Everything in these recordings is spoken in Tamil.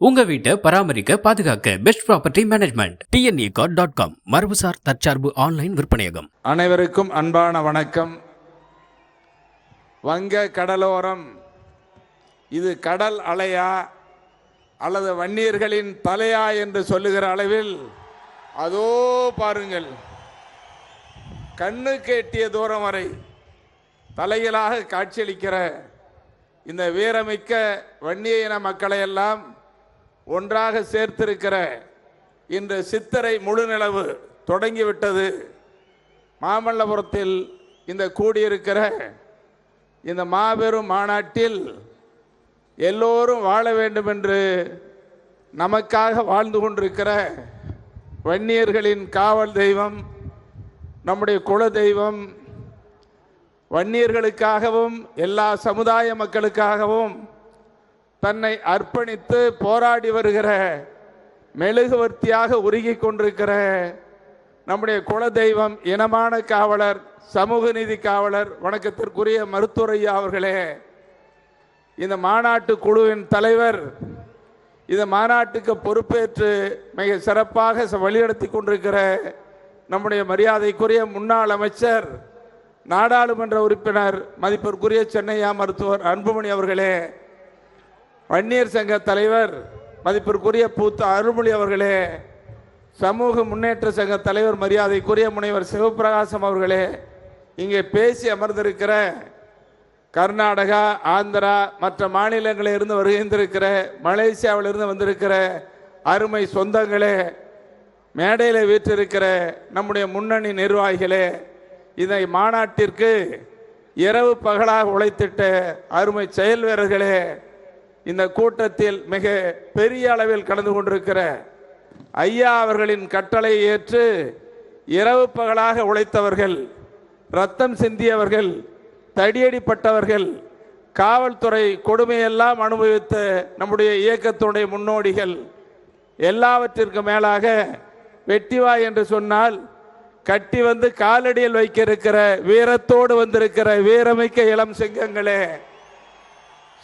உங்க வீட்டை பராமரிக்க பாதுகாக்க best property management TNE card dot com மரபுசார் தற்சார்பு ஆன்லைன் விற்பனையகம். அனைவருக்கும் அன்பான வணக்கம். வங்க கடலோரம் இது கடல் அலையா அல்லது வன்னியர்களின் தலையா என்று சொல்லுகிற அளவில் அதோ பாருங்கள் கண்ணுக்கு எட்டிய தூரம் வரை தலைகளாக காட்சியளிக்கிற இந்த வீரமிக்க வன்னிய இன மக்களை எல்லாம் ஒன்றாக சேர்த்திருக்கிற இன்று சித்திரை முழுநிலவு தொடங்கிவிட்டது. மாமல்லபுரத்தில் இந்த கூடியிருக்கிற இந்த மாபெரும் மாநாட்டில் எல்லோரும் வாழ வேண்டும் என்று நமக்காக வாழ்ந்து கொண்டிருக்கிற வன்னியர்களின் காவல் தெய்வம் நம்முடைய குல தெய்வம் வன்னியர்களுக்காகவும் எல்லா சமுதாய மக்களுக்காகவும் தன்னை அர்ப்பணித்து போராடி வருகிற மெழுகுவர்த்தியாக உருகி கொண்டிருக்கிற நம்முடைய குல தெய்வம் இனமான காவலர் சமூக நீதி காவலர் வணக்கத்திற்குரிய மருத்துவரையா அவர்களே இந்த மாநாட்டு குழுவின் தலைவர் இந்த மாநாட்டுக்கு பொறுப்பேற்று மிக சிறப்பாக வழிநடத்தி கொண்டிருக்கிற நம்முடைய மரியாதைக்குரிய முன்னாள் அமைச்சர் நாடாளுமன்ற உறுப்பினர் மதிப்பிற்குரிய சென்னையா மருத்துவர் அன்புமணி அவர்களே வன்னியர் சங்க தலைவர் மதிப்பிற்குரிய பூத்த அருள்மொழி அவர்களே சமூக முன்னேற்ற சங்க தலைவர் மரியாதைக்குரிய முனைவர் சிவபிரகாசம் அவர்களே இங்கே பேசி அமர்ந்திருக்கிற கர்நாடகா ஆந்திரா மற்ற மாநிலங்களில் இருந்து வருகின்றிருக்கிற மலேசியாவிலிருந்து வந்திருக்கிற அருமை சொந்தங்களே மேடையில் வீற்றிருக்கிற நம்முடைய முன்னணி நிர்வாகிகளே இதை மாநாட்டிற்கு இரவு பகலாக உழைத்திட்ட அருமை செயல் வீரர்களே இந்த கூட்டத்தில் மிக பெரிய அளவில் கலந்து கொண்டிருக்கிற ஐயா அவர்களின் கட்டளை ஏற்று இரவு பகலாக உழைத்தவர்கள் ரத்தம் சிந்தியவர்கள் தடியடிப்பட்டவர்கள் காவல்துறை கொடுமையெல்லாம் அனுபவித்த நம்முடைய இயக்கத்துடைய முன்னோடிகள் எல்லாவற்றிற்கும் மேலாக வெட்டிவாய் என்று சொன்னால் கட்டி வந்து காலடியில் வைக்க இருக்கிற வீரத்தோடு வந்திருக்கிற வீரமிக்க இளம் சிங்கங்களே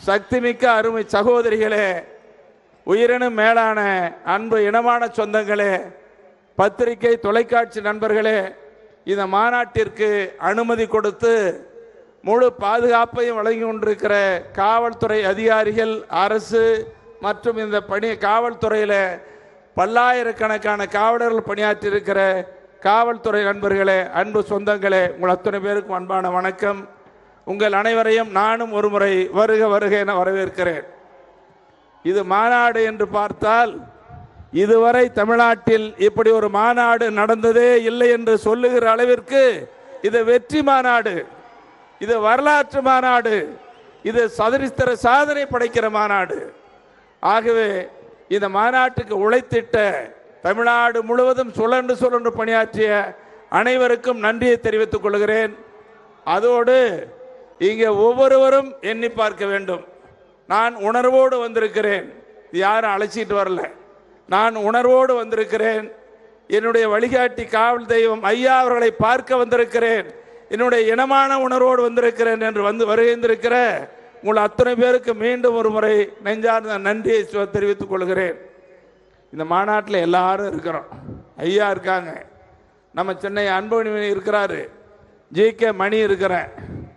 சக்திமிக்க அருமை சகோதரிகளே உயிரினும் மேலான அன்பு இனமான சொந்தங்களே பத்திரிகை தொலைக்காட்சி நண்பர்களே இந்த மாநாட்டிற்கு அனுமதி கொடுத்து முழு பாதுகாப்பையும் வழங்கி கொண்டிருக்கிற காவல்துறை அதிகாரிகள் அரசு மற்றும் இந்த பணி காவல்துறையில் பல்லாயிரக்கணக்கான காவலர்கள் பணியாற்றியிருக்கிற காவல்துறை நண்பர்களே அன்பு சொந்தங்களே உங்கள் அத்தனை பேருக்கும் அன்பான வணக்கம். உங்கள் அனைவரையும் நானும் ஒருமுறை வருக வருக என வரவேற்கிறேன். இது மாநாடு என்று பார்த்தால் இதுவரை தமிழ்நாட்டில் இப்படி ஒரு மாநாடு நடந்ததே இல்லை என்று சொல்லுகிற அளவிற்கு இது வெற்றி மாநாடு இது வரலாற்று மாநாடு இது சதுரிஸ்தர சாதனை படைக்கிற மாநாடு. ஆகவே இந்த மாநாட்டுக்கு உழைத்திட்ட தமிழ்நாடு முழுவதும் சுழன்று சுழன்று பணியாற்றிய அனைவருக்கும் நன்றியை தெரிவித்துக் கொள்கிறேன். அதோடு இங்கே ஒவ்வொருவரும் எண்ணி பார்க்க வேண்டும். நான் உணர்வோடு வந்திருக்கிறேன். யாரும் அழைச்சிட்டு வரல. நான் உணர்வோடு வந்திருக்கிறேன். என்னுடைய வழிகாட்டி காவல் தெய்வம் ஐயா அவர்களை பார்க்க வந்திருக்கிறேன். என்னுடைய இனமான உணர்வோடு வந்திருக்கிறேன் என்று வந்து வருகின்றிருக்கிற உங்கள் அத்தனை பேருக்கு மீண்டும் ஒரு முறை நெஞ்சார்ந்த நன்றியை தெரிவித்துக் கொள்கிறேன். இந்த மாநாட்டில் எல்லாரும் இருக்கிறோம். ஐயா இருக்காங்க. நம்ம சென்னை அன்புமணி இருக்கிறாரு. ஜி கே மணி இருக்கிறேன்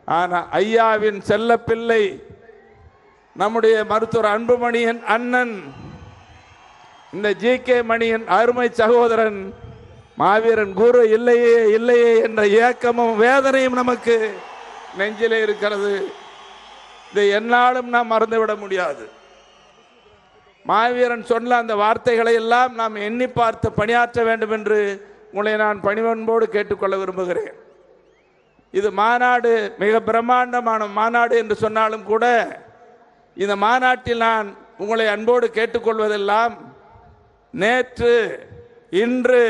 ஆனால் ஐயாவின் செல்ல பிள்ளை நம்முடைய மருத்துவர் அன்புமணியின் அண்ணன் இந்த ஜி கே மணியின் அருமை சகோதரன் மாவீரன் குரு இல்லையே இல்லையே என்ற ஏக்கமும் வேதனையும் நமக்கு நெஞ்சிலே இருக்கிறது. இதை என்னாலும் நாம் மறந்துவிட முடியாது. மாவீரன் சொன்ன அந்த வார்த்தைகளை எல்லாம் நாம் எண்ணி பார்த்து பணியாற்ற வேண்டும் என்று உங்களை நான் பணிவன்போடு கேட்டுக்கொள்ள விரும்புகிறேன். இது மாநாடு மிக பிரம்மாண்டமான மாநாடு என்று சொன்னாலும் கூட இந்த மாநாட்டில் நான் உங்களை அன்போடு கேட்டுக்கொள்வதெல்லாம் நேற்று இன்று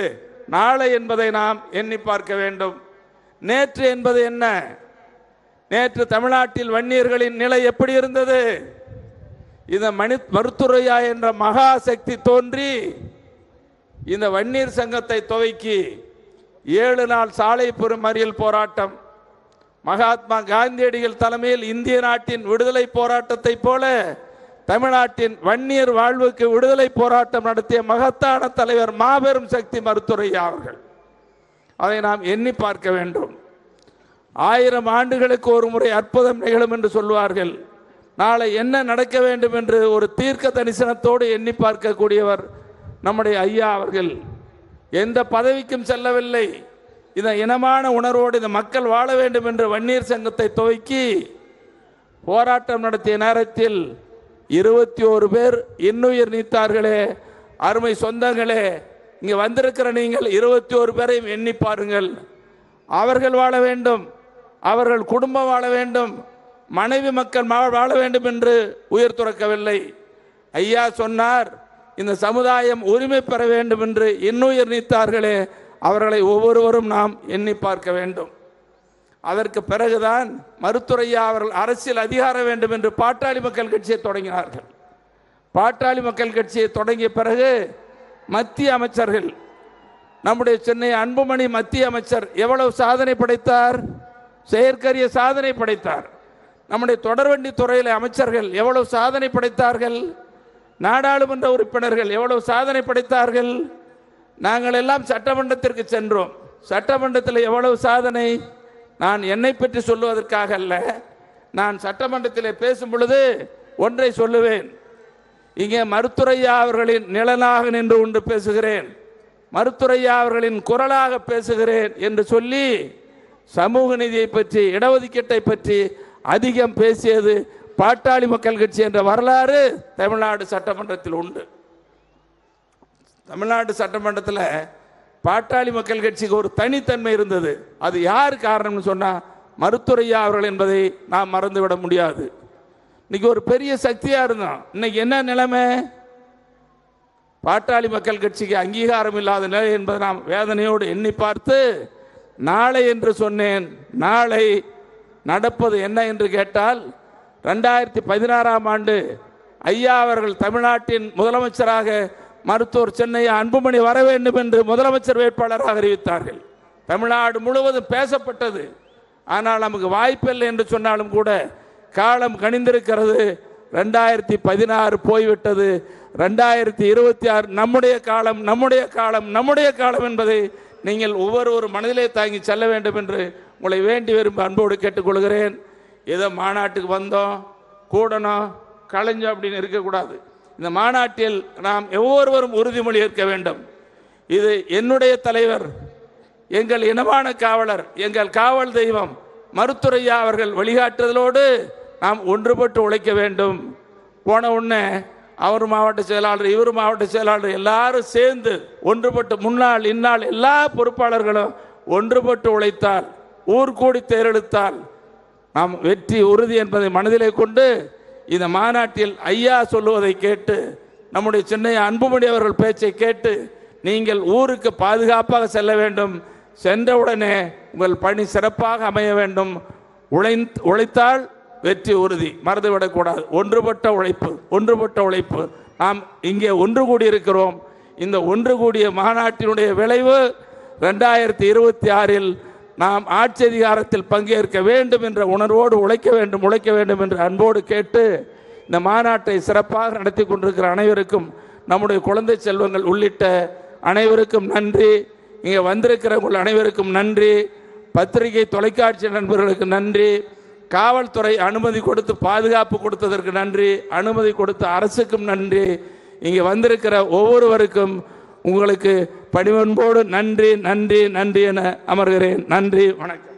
நாளை என்பதை நாம் எண்ணி பார்க்க வேண்டும். நேற்று என்பது என்ன? நேற்று தமிழ்நாட்டில் வன்னியர்களின் நிலை எப்படி இருந்தது? இந்த மணி மருத்துரையா என்ற மகா சக்தி தோன்றி இந்த வன்னியர் சங்கத்தை துவக்கி ஏழு நாள் சாலை அறியல் போராட்டம் மகாத்மா காந்தியடிகள் தலைமையில் இந்திய நாட்டின் விடுதலை போராட்டத்தைப் போல தமிழ்நாட்டின் வன்னியர் வாழ்வுக்கு விடுதலை போராட்டம் நடத்திய மகத்தான தலைவர் மாபெரும் சக்தி மருத்துவரையா அவர்கள். அதை நாம் எண்ணி பார்க்க வேண்டும். ஆயிரம் ஆண்டுகளுக்கு ஒரு முறை அற்புதம் நிகழும் என்று சொல்வார்கள். நாளை என்ன நடக்க வேண்டும் என்று ஒரு தீர்க்க தரிசனத்தோடு எண்ணி பார்க்கக்கூடியவர் நம்முடைய ஐயா அவர்கள். எந்த பதவிக்கும் செல்லவில்லை. இந்த இனமான உணர்வோடு இந்த மக்கள் வாழ வேண்டும் என்று வன்னியர் சங்கத்தை துவக்கி போராட்டம் நடத்திய நேரத்தில் இருபத்தி ஓரு பேர் இன்னுயிர் நீத்தார்களே. அருமை சொந்தங்களே இங்கே வந்திருக்கிற நீங்கள் இருபத்தி ஓரு பேரையும் எண்ணி பாருங்கள். அவர்கள் வாழ வேண்டும் அவர்கள் குடும்பம் வாழ வேண்டும் மனைவி மக்கள் வாழ வேண்டும் என்று உயிர் துறக்கவில்லை. ஐயா சொன்னார் இந்த சமுதாயம் உரிமை பெற வேண்டும் என்று இன்னுயிர் நீத்தார்களே. அவர்களை ஒவ்வொருவரும் நாம் எண்ணி பார்க்க வேண்டும். அதற்கு பிறகுதான் மருத்துரையா அவர்கள் அரசியல் அதிகாரம் வேண்டும் என்று பாட்டாளி மக்கள் கட்சியை தொடங்கினார்கள். பாட்டாளி மக்கள் கட்சியை தொடங்கிய பிறகு மத்திய அமைச்சர்கள் நம்முடைய சென்னை அன்புமணி மத்திய அமைச்சர் எவ்வளவு சாதனை படைத்தார்? செயற்கரிய சாதனை படைத்தார். நம்முடைய தொடர்வண்டி துறையில் அமைச்சர்கள் எவ்வளவு சாதனை படைத்தார்கள்? நாடாளுமன்ற உறுப்பினர்கள் எவ்வளவு சாதனை படைத்தார்கள்? நாங்கள் எல்லாம் சட்டமன்றத்திற்கு சென்றோம். சட்டமன்றத்தில் எவ்வளவு சாதனை? நான் என்னை பற்றி சொல்லுவதற்காக அல்ல. நான் சட்டமன்றத்தில் பேசும் பொழுது ஒன்றை சொல்லுவேன். இங்கே மருத்துரையா அவர்களின் நிழலாக நின்று கொண்டு பேசுகிறேன். மருத்துரையா அவர்களின் குரலாக பேசுகிறேன் என்று சொல்லி சமூக நீதியை பற்றி இடஒதுக்கீட்டை பற்றி அதிகம் பேசியது பாட்டாளி மக்கள் கட்சி என்ற வரலாறு தமிழ்நாடு சட்டமன்றத்தில் உண்டு. தமிழ்நாடு சட்டமன்றத்தில் பாட்டாளி மக்கள் கட்சிக்கு ஒரு தனித்தன்மை இருந்தது. அது யார் காரணம்னு சொன்னால் மருத்துரையா அவர்கள் என்பதை நாம் மறந்துவிட முடியாது. இன்னைக்கு ஒரு பெரிய சக்தியாக இருந்தோம். இன்னைக்கு என்ன நிலைமை? பாட்டாளி மக்கள் கட்சிக்கு அங்கீகாரம் இல்லாத நிலை என்பதை நாம் வேதனையோடு எண்ணி பார்த்து நாளை என்று சொன்னேன். நாளை நடப்பது என்ன என்று கேட்டால் ரெண்டாயிரத்தி பதினாறாம் ஆண்டு ஐயா அவர்கள் தமிழ்நாட்டின் முதலமைச்சராக மருத்துவர் சென்னை அன்புமணி வர வேண்டும் என்று முதலமைச்சர் வேட்பாளராக அறிவித்தார்கள். தமிழ்நாடு முழுவதும் பேசப்பட்டது. ஆனால் நமக்கு வாய்ப்பில்லை என்று சொன்னாலும் கூட காலம் கணிந்திருக்கிறது ரெண்டாயிரத்தி பதினாறு போய்விட்டது. ரெண்டாயிரத்தி இருபத்தி ஆறு நம்முடைய காலம் நம்முடைய காலம் நம்முடைய காலம் என்பதை நீங்கள் ஒவ்வொரு மனதிலே தாங்கி செல்ல வேண்டும் என்று உங்களை வேண்டி விரும்ப அன்போடு கேட்டுக்கொள்கிறேன். ஏதோ மாநாட்டுக்கு வந்தோம். கூடணும். கலைஞ்சோம் அப்படின்னு இருக்கக்கூடாது. இந்த மாநாட்டில் நாம் ஒவ்வொருவரும் உறுதிமொழி ஏற்க வேண்டும். இது என்னுடைய தலைவர் எங்கள் இனமான காவலர் எங்கள் காவல் தெய்வம் மருத்துரையா அவர்கள் வழிகாட்டுதலோடு நாம் ஒன்றுபட்டு உழைக்க வேண்டும். போன உடனே அவர் மாவட்ட செயலாளர் இவர் மாவட்ட செயலாளர் எல்லாரும் சேர்ந்து ஒன்றுபட்டு முன்னாள் இந்நாள் எல்லா பொறுப்பாளர்களும் ஒன்றுபட்டு உழைத்தால் ஊர் கூடி தேரெழுத்தால் நாம் வெற்றி உறுதி என்பதை மனதிலே கொண்டு இந்த மாநாட்டில் ஐயா சொல்லுவதை கேட்டு நம்முடைய சென்னை அன்புமணி அவர்கள் பேச்சை கேட்டு நீங்கள் ஊருக்கு பாதுகாப்பாக செல்ல வேண்டும். சென்றவுடனே உங்கள் பணி சிறப்பாக அமைய வேண்டும். உழை உழைத்தால் வெற்றி உறுதி. மறந்துவிடக்கூடாது. ஒன்றுபட்ட உழைப்பு ஒன்றுபட்ட உழைப்பு. நாம் இங்கே ஒன்று கூடியிருக்கிறோம். இந்த ஒன்று கூடிய மாநாட்டினுடைய விளைவு ரெண்டாயிரத்தி இருபத்தி ஆறில் நாம் ஆட்சி அதிகாரத்தில் பங்கேற்க வேண்டும் என்ற உணர்வோடு உழைக்க வேண்டும் உழைக்க வேண்டும் என்று அன்போடு கேட்டு இந்த மாநாட்டை சிறப்பாக நடத்தி கொண்டிருக்கிற அனைவருக்கும் நம்முடைய குழந்தை செல்வங்கள் உள்ளிட்ட அனைவருக்கும் நன்றி. இங்கே வந்திருக்கிற உங்கள் அனைவருக்கும் நன்றி. பத்திரிகை தொலைக்காட்சி நண்பர்களுக்கு நன்றி. காவல்துறை அனுமதி கொடுத்து பாதுகாப்பு கொடுத்ததற்கு நன்றி. அனுமதி கொடுத்த அரசுக்கும் நன்றி. இங்கே வந்திருக்கிற ஒவ்வொருவருக்கும் உங்களுக்கு பணிவன்போடு நன்றி நன்றி நன்றி என அமர்கிறேன். நன்றி வணக்கம்.